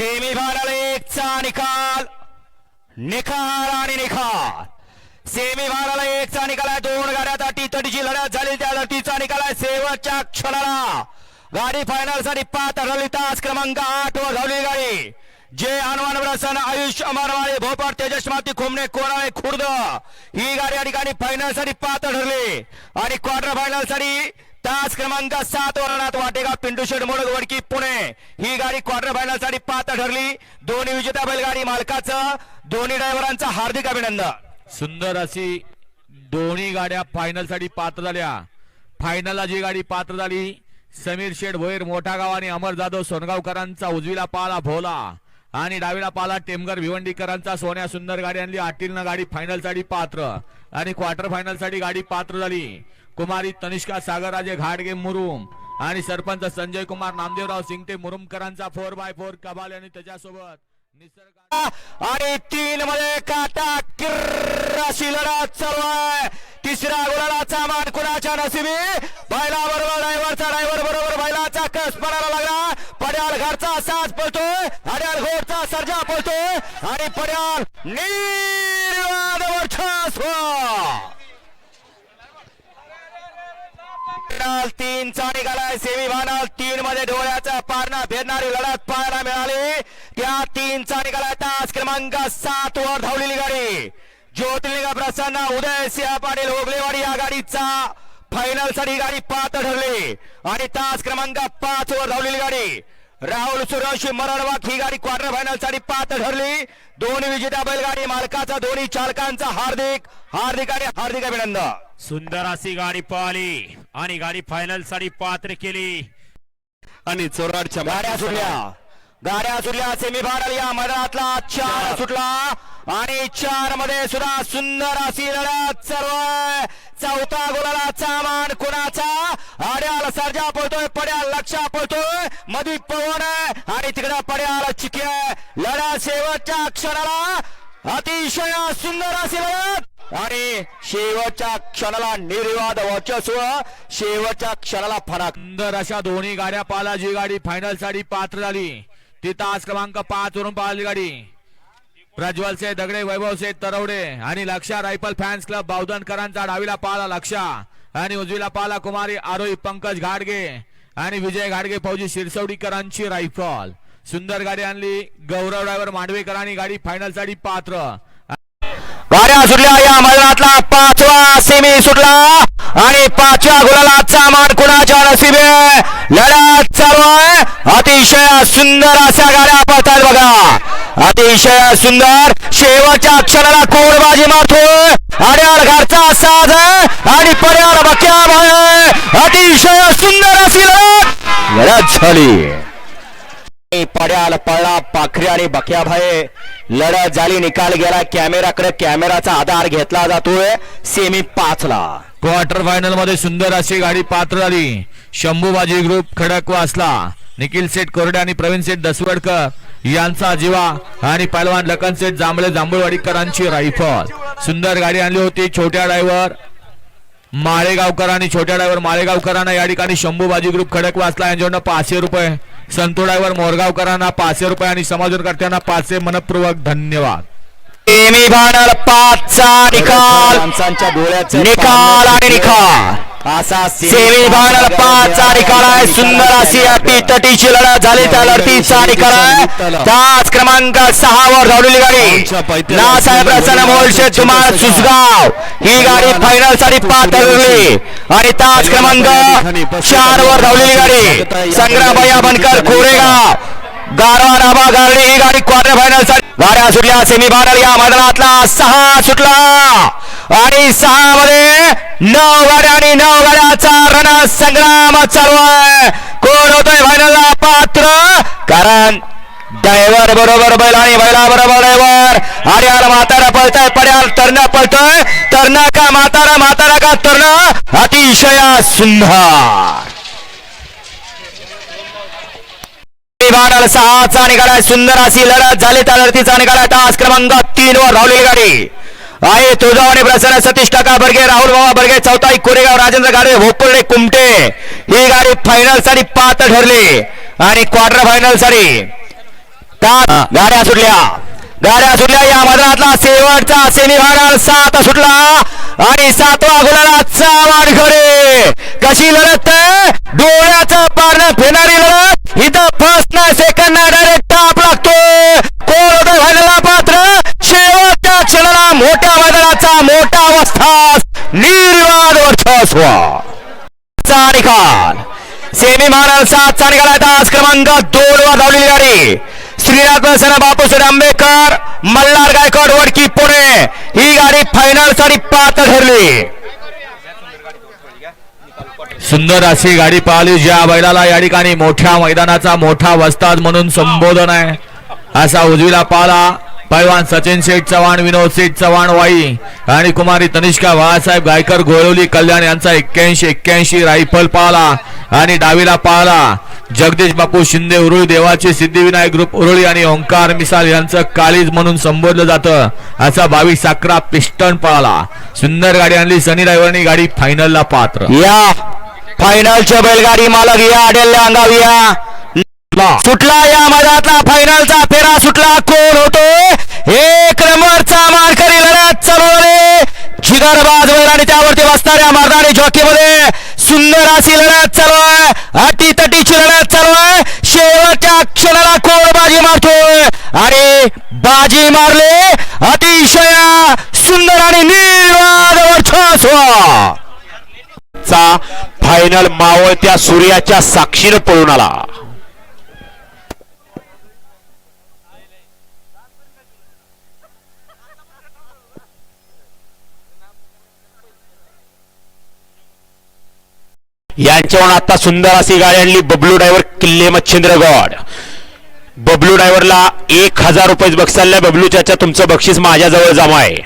Semi एकचा निकाल निकाल आणि निकाल सेमीफायनल एकचा निकाल आहे. दोन गाड्या अटी तटीची लढत झाली. त्या लढतीचा निकाल आहे. शेवटच्या क्षणाला. गाडी फायनलसाठी पाच ठरवली तास क्रमांक आठ वर धावली गाडी. जे हनुमान प्रसन आयुष अमरवाळे भोपाळ तेजस्माती खोमणे कोराळे खुर्द. ही गाडी या ठिकाणी फायनलसाठी पात्र ठरली. आणि क्वार्टर फायनलसाठी तास क्रमांक सात वरणात वाटेगाव पिंटू शेड मोडक वडकी पुणे. ही गाडी क्वार्टर फायनलसाठी पात्र ठरली. दोन्ही विजेता बैलगाडी मालकाचं दोन्ही ड्रायव्हरांचं हार्दिक अभिनंदन. सुंदर अशी दोन्ही गाड्या फायनलसाठी पात्र झाल्या. फायनलला जी गाडी पात्र झाली समीर शेठ भोईर मोठा गाव आणि अमर जाधव सोनगावकरांचा उजवीला पाला भोला आणि डावीला पाला टेमगर भिवंडीकरांचा सोन्या सुंदर गाडी आणली. आटीलनं गाडी फायनलसाठी पात्र. आणि क्वार्टर फायनलसाठी गाडी पात्र झाली. कुमारी तनिष्का सागरराजे घाटगे मुरुम आणि सरपंच संजय कुमार नामदेवराव सिंगटे मुरुमकरांचा फोर बाय फोर कबाल आणि त्याच्यासोबत निसर्ग आणि तीन मध्ये काटा किर्र अशी लढत चालू आहे. तिसऱ्या गुलालाचा मान कुणाच्या नसिबी बैला बरोबर ड्रायव्हरचा ड्रायव्हर बरोबर बैलाचा कस पडायला लागला? पड्याल घरचा साज पळतोय हड्याल घोडचा सर्जा पळतोय आणि पड्याल निर्वाद वर्चस्व फायनल तीनचा निघालाय सेमी फायनल तीन मध्ये डोळ्याचा पारणा फेरणारी लढत पाहायला मिळाली. त्या तीनचा निघालाय तास क्रमांक सात वर धावलेली गाडी. ज्योतिर्लिंग प्रसन्न उदय सिंह पाटील ओगलेवाडी या गाडीचा फायनलसाठी गाडी पात्र ठरली आणि तास क्रमांक पाच वर धावलेली गाडी. राहुल सूर्यवंशी मरणवाक ही गाडी क्वार्टर फायनलसाठी पात्र ठरली दोन्ही विजेत्या बैलगाडी मालकाचा दोन्ही चालकांचा हार्दिक हार्दिक आणि हार्दिक अभिनंदन. सुंदर अशी गाडी पळाली आणि गाडी फायनलसाठी पात्र केली. आणि चोराडच्या गाड्या सुटल्या. गाड्या सुटल्या. सेमी फायनल या मैदानातला चार. सुटला. आणि चारमध्ये सुद्धा सुंदर अशी लढत सर्व. चौथा गोलाचा मान कुणाचा? आड्याल सर्जा पळतोय पड्याल लक्षा पळतोय. मधी पवन आणि तिकडे पड्याल चिके. लढत शेवटच्या क्षणाला. अतिशय सुंदर अशी लढत. आणि शेवटच्या क्षणाला निर्वाद वर्चस्व. शेवटच्या क्षणाला फरक. सुंदर अशा दोन्ही गाड्या पाला जी गाडी फायनलसाठी पात्र झाली. ती तास क्रमांक पाच वरून पाहिली गाडी. प्रज्वलसे दगडे वैभवसे तरवडे आणि लक्षा रायफल फॅन्स क्लब बावधनकरांचा डावीला पाला लक्षा आणि उजवीला पाला कुमारी आरोही पंकज घाडगे आणि विजय घाडगे फौजी शिरसवडीकरांची रायफल. सुंदर गाडी आणली गौरव ड्रायव्हर मांडवेकरांनी गाडी फायनलसाठी पात्र. गाड्या सुटल्या या मैदानातला पाचवा सेमी सुटला आणि पाचव्या गुलालाचा मान कुणाच्या नशिबे? लढत चालू आहे. अतिशय सुंदर अशा गाड्या पळतात बघा. अतिशय सुंदर शेवटच्या अक्षराला कोरबाजी मारतोय. अड्याळ घरचा साध आणि पर्याळ बक्या आहे. अतिशय सुंदर असेल लढत. झाली. पड्याल पळला पाखरी आणि बक्या बक्याभाई लढत झाली निकाल गेला. कॅमेराकडे कॅमेराचा आधार घेतला जातोय. सेमी पाचला. क्वार्टर फायनलमध्ये सुंदर अशी गाडी पात्र झाली शंभूबाजी ग्रुप खडक वासला. निखिल सेठ कोरडे आणि प्रवीण सेठ दसवडकर यांचा जीवा आणि पैलवान लखन सेठ जांभळे जांभूळवाडीकरांची रायफल. सुंदर गाडी आणली होती छोट्या ड्रायव्हर माळेगावकर आणि छोट्या ड्रायव्हर माळेगावकरांना. या ठिकाणी शंभूबाजी ग्रुप खडक वाचला यांच्याकडनं पाचशे रुपये. संतो ड्रायव्हर मोरगावकरांना पाचशे रुपये आणि समाजकर्त्यांना पाचशे मनपूर्वक धन्यवाद. सेमी फायनल पाचचा निकाल. निकाल आणि निकाल. असा सेमी फायनल पाचचा निकाल आहे सुंदर अशी अटी तटीची लढत झाली त्या लढतीचा निकाल आहे तास क्रमांक सहा वर धावलेली गाडी. नासाहेब रचना मोलशे तुम्हाला सुसगाव ही गाडी फायनलसाठी पाच ठरली आणि तास क्रमांक चार वर धावलेली गाडी. संग्रामय्या बनकर कोरेगाव गारवा नाबा गारडी ही गाडी क्वार्टर फायनलसाठी. गाड्या सुटल्या सेमी फायनल या मैदानातला. सहा सुटला. आणि सहा मध्ये नऊ गाड्या आणि नऊ गाड्याचा रण संग्राम चालू आहे. कोण होतोय फायनलला पात्र. कारण ड्रायव्हर बरोबर बैल आणि बैला बरोबर ड्रायव्हर. आर्याला म्हातारा पळतोय पड्याल तरण पळतोय. तरण का म्हातारा म्हातारा का तरण? अतिशय सुंदर. विभागाला सहाचा निघाला सुंदर अशी लढत झाली. त्या लढतीचा निघाला तास क्रमांक तीन वर धावलेली गाडी आहे तुळजावाणी प्रसन्न सतीश टाका बर्गे राहुल बाबा बर्गे चौथाई कोरेगाव राजेंद्र गाडे भोपुर्डे कुमटे। ही गाडी फायनलसाठी पात्र ठरली आणि क्वार्टर फायनलसाठी गाड्या सुटल्या. गाड्या सुटल्या या मैदानातला शेवटचा सेमीफायनल. सात सुटला आणि सातवा गुलालाचा वाडखरे कशी लढत? आहे? डोळ्याचं फेणारी लढत इथं फर्स्ट ना सेकंड ना डायरेक्ट टाप लागतोय कोण होतं व्हायला पात्र शेवटच्या क्षणाला मोठ्या मैदानाचा मोठा अवस्था निर्वाद वर्चस्व चा निकाल सेमी महाराज चांगला निकाल आहे तास क्रमांक दोन वर धावलेली गाडी. श्रीनाथ प्रसन्न बापूसाहेब आंबेडकर मल्हार गायकवाड वडकी पुणे. ही गाडी फायनलसाठी पात्र ठरली. सुंदर अशी गाडी पाहिली ज्या बैलाला या ठिकाणी मोठ्या मैदानाचा मोठा वस्ताद म्हणून संबोधन आहे. असा उजवीला पाला. पैलवान सचिन शेठ चव्हाण विनोद शेठ चव्हाण वाई आणि कुमारी तनिष्का बाळासाहेब गायकर गोळवली कल्याण यांचा एक्क्याऐंशी एक्क्याऐंशी रायफल पाहला आणि डावीला पाहला. जगदीश बापू शिंदे उरुळी देवाची सिद्धिविनायक ग्रुप उरुळी आणि ओंकार मिसाल यांचं काळीज म्हणून संबोधलं जातं. असा बावीस अकरा पिस्टन पळाला सुंदर गाडी आणली सनी ड्रायव्हरनी गाडी फायनलला पात्र. या फायनलच्या बैलगाडी मालक या अडेल्या अंगावी या. सुटला. या मैदानातला फायनलचा फेरा सुटला. कोण होतो? एक नंबरचा मानकरी लढ्यात चालू आहे जिगरबाज बैल आणि त्यावरती बसणाऱ्या मर्दानी जॉकीमध्ये सुंदर अशी लढत चालू आहे अटी तटीची लढत चालू आहे शेवटच्या क्षणाला कोण बाजी मारतोय? आणि बाजी मारले. अतिशय सुंदर आणि निर्वाद वर्चस्व. चा फायनल मावळत्या सूर्याच्या साक्षीनं पळून आला. यांच्यावर आता सुंदर अशी गाडी आणली. बबलू ड्रायव्हर किल्ले मच्छिंद्रगड बबलू ड्रायव्हरला एक हजार रुपये बक्षाला बबलू चाचा तुमचं बक्षीस माझ्याजवळ जमा आहे.